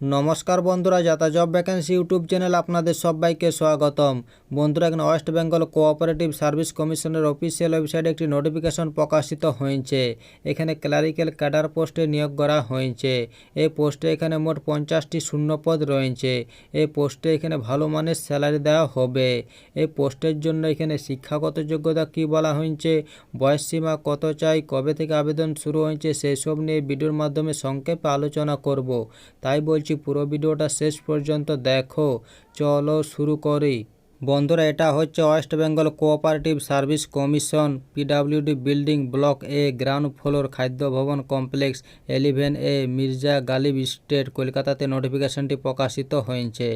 নমস্কার বন্ধুরা যাতা জব ভ্যাকেন্সি ইউটিউব চ্যানেল আপনাদের সবাইকে স্বাগতম। বন্ধুরা, এখানে ওয়েস্ট বেঙ্গল কোঅপারেটিভ সার্ভিস কমিশনের অফিসিয়াল ওয়েবসাইটে একটি নোটিফিকেশন প্রকাশিত হয়েছে। এখানে ক্লারিক্যাল ক্যাডার পোস্টে নিয়োগ করা হয়েছে। এই পোস্টে এখানে মোট পঞ্চাশটি শূন্যপদ রয়েছে। এই পোস্টে এখানে ভালো মানের স্যালারি দেওয়া হবে। এই পোস্টের জন্য এখানে শিক্ষাগত যোগ্যতা কি বলা হয়েছে, বয়স সীমা কত চাই, কবে থেকে আবেদন শুরু হয়েছে, সেই সব নিয়ে ভিডিওর মাধ্যমে সংক্ষেপে আলোচনা করব। তাই বলছি পুরো ভিডিওটা শেষ পর্যন্ত দেখো। চলো শুরু করি। বন্ধুরা, এটা হচ্ছে West Bengal cooperative service commission, PWD building block A, ground floor Khadya Bhawan complex eleven A, Mirza Ghalib street, কলকাতাতে নোটিফিকেশনটি প্রকাশিত হয়েছে।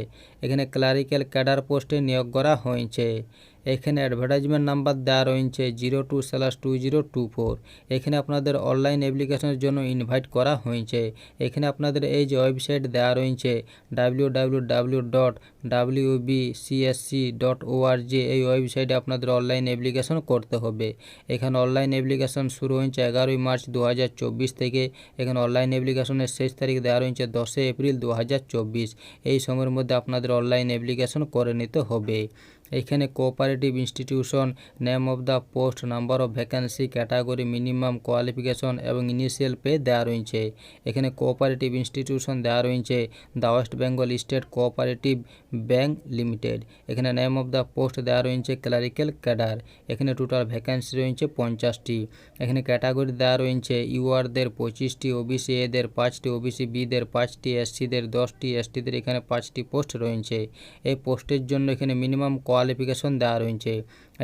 এখানে ক্লারিক্যাল ক্যাডার পোস্টে নিয়োগ করা হয়েছে। এখানে অ্যাডভার্টাইজমেন্ট নাম্বার দেওয়া রয়েছে zero two slash two zero two four এখানে আপনাদের অনলাইন অ্যাপ্লিকেশনের জন্য ইনভাইট করা হয়েছে। এখানে আপনাদের এই যে ওয়েবসাইট দেওয়া রয়েছে W W W dot W B CSC dot ORG এই ওয়েবসাইটে আপনাদের অনলাইন অ্যাপ্লিকেশন করতে হবে। এখানে অনলাইন অ্যাপ্লিকেশন শুরু হয়েছে এগারোই মার্চ দু হাজার চব্বিশ থেকে। এখানে অনলাইন অ্যাপ্লিকেশনের শেষ তারিখ দেওয়া রয়েছে দশই এপ্রিল দু হাজার চব্বিশ। এই সময়ের মধ্যে আপনাদের অনলাইন অ্যাপ্লিকেশন করে নিতে হবে। এখানে cooperative institution name of the post number of vacancy category minimum qualification এবং ইনিশিয়াল পে দেওয়া রয়েছে। এখানে কোঅপারেটিভ ইনস্টিটিউশন দেওয়া রয়েছে the West Bengal State Cooperative Bank Limited এখানে নেম অফ দ্য পোস্ট দেওয়া রয়েছে ক্লারিক্যাল ক্যাডার এখানে টোটাল ভ্যাকেন্সি রয়েছে পঞ্চাশটি। এখানে ক্যাটাগরি দেওয়া রয়েছে ইউআরদের পঁচিশটি ওবিসি এদের পাঁচটি ওবিসি বিদের পাঁচটি এসসিদের দশটি এসটিদের এখানে পাঁচটি পোস্ট রয়েছে। এই পোস্টের জন্য এখানে মিনিমাম কোয়ালিফিকেশন দেওয়া রয়েছে।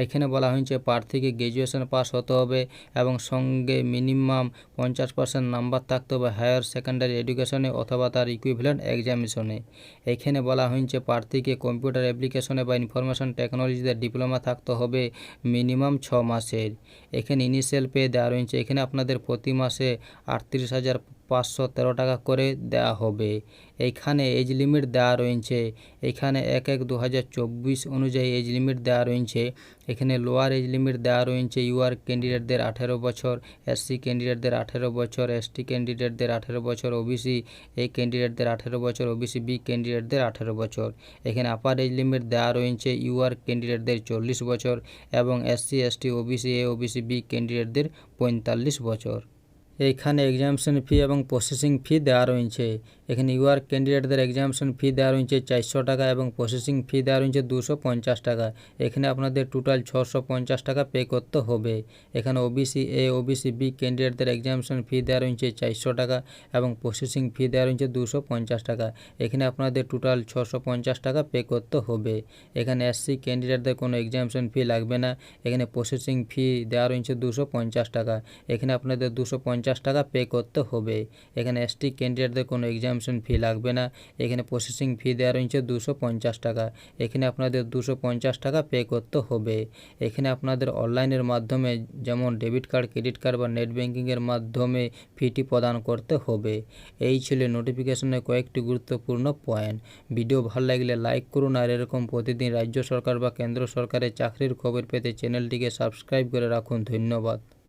এখানে বলা হয়েছে, প্রার্থীকে গ্র্যাজুয়েশন পাস হতে হবে এবং সঙ্গে মিনিমাম পঞ্চাশ পার্সেন্ট নাম্বার থাকতে হবে হায়ার সেকেন্ডারি এডুকেশনে অথবা তার ইকুইভ্যালেন্ট এক্সামিশনে এখানে বলা হয়েছে, প্রার্থীকে কম্পিউটার অ্যাপ্লিকেশনে বা ইনফরমেশন টেকনোলজিতে ডিপ্লোমা থাকতে হবে মিনিমাম ছ মাসের। এখানে ইনিশিয়াল পে দেওয়া রয়েছে। এখানে আপনাদের প্রতি মাসে আটত্রিশ হাজার পাঁচশো তেরো টাকা করে দেওয়া হবে। এইখানে এজ লিমিট দেওয়া রয়েছে। এখানে এক এক দু অনুযায়ী এজ লিমিট দেওয়া রয়েছে। এখানে লোয়ার এজ লিমিট দেওয়া রয়েছে। ইউআর ক্যান্ডিডেটদের আঠেরো বছর, এসসি ক্যান্ডিডেটদের আঠেরো বছর, এসটি ক্যান্ডিডেটদের আঠেরো বছর, ওবিসি এই ক্যান্ডিডেটদের আঠেরো বছর, ওবিসি বি ক্যান্ডিডেটদের আঠেরো বছর। এখানে আপার এজ লিমিট দেওয়া রয়েছে। ইউআর ক্যান্ডিডেটদের চল্লিশ বছর এবং SC, ST, OBC A, OBC B ক্যান্ডিডেটদের পঁয়তাল্লিশ বছর। এইখানে এক্সামশন ফি এবং প্রসেসিং ফি দেওয়া রয়েছে। এখানে ইউআর ক্যান্ডিডেটদের এক্সামশন ফি দেওয়া রয়েছে চারশো টাকা এবং প্রসেসিং ফি দেওয়া রয়েছে দুশো পঞ্চাশ টাকা। এখানে আপনাদের টোটাল ছশো পঞ্চাশ টাকা পে করতে হবে। এখানে ওবিসি এ ওবিসি বি ক্যান্ডিডেটদের এক্সামশন ফি দেওয়া রয়েছে চারশো টাকা এবং প্রসেসিং ফি দেওয়া রয়েছে দুশো পঞ্চাশ টাকা। এখানে আপনাদের টোটাল ছশো পঞ্চাশ টাকা পে করতে হবে। এখানে এসসি ক্যান্ডিডেটদের কোনো এক্সামশন ফি লাগবে না। এখানে প্রসেসিং ফি দেওয়া রয়েছে দুশো পঞ্চাশ টাকা। এখানে আপনাদের দুশো পঞ্চাশ টাকা পে করতে হবে। এখানে এসটি ক্যান্ডিডেটদের কোনো এক্সামিশন ফি লাগবে না। এখানে প্রসেসিং ফি দেওয়া রয়েছে দুশো পঞ্চাশ টাকা। এখানে আপনাদের দুশো পঞ্চাশ টাকা পে করতে হবে। এখানে আপনাদের অনলাইনের মাধ্যমে যেমন ডেবিট কার্ড ক্রেডিট কার্ড বা নেট ব্যাঙ্কিংয়ের মাধ্যমে ফিটি প্রদান করতে হবে। এই ছিল নোটিফিকেশনের কয়েকটি গুরুত্বপূর্ণ পয়েন্ট ভিডিও ভালো লাগলে লাইক করুন আর এরকম প্রতিদিন রাজ্য সরকার বা কেন্দ্র সরকারের চাকরির খবর পেতে চ্যানেলটিকে সাবস্ক্রাইব করে রাখুন। ধন্যবাদ।